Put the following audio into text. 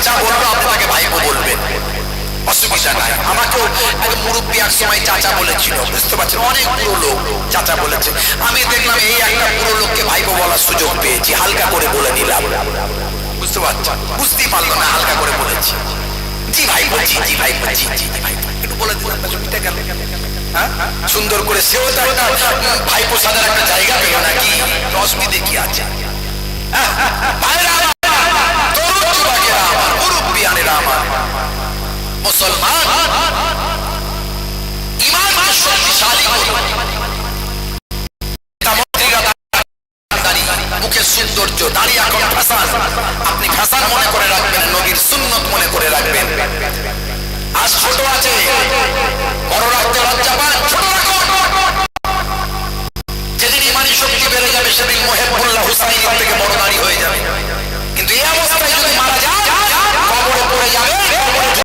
চাচা বলব আপনাকে ভাইপো বলবেন অসুবিধা নাই। আমাকেও এক মুরব্বী এক সময় চাচা বলেছিল, বুঝতে পারছেন? অনেক পুরো লোক চাচা বলেছে। আমি দেখলাম এই একটা পুরো লোককে ভাইপো বলার সুযোগ পেয়েছি, হালকা করে বলে দিলাম। বুঝতে পারছেন? বুঝতেই পারল না, হালকা করে বলেছি। জি ভাই জি জি ভাই জি জি ভাই একটু বলে দিলাম হ্যাঁ? সুন্দর করে সেও তো একটা ভাইপো মুসলমান। আপনি ফ্যাসান মনে করে রাখবেন, নবীর সুন্নত মনে করে রাখবেন। আজ ছোট আছে, বড় রাখতে লজ্জা পান যেদিন ইমানি শক্তি বেড়ে যাবে, সেদিন মোহের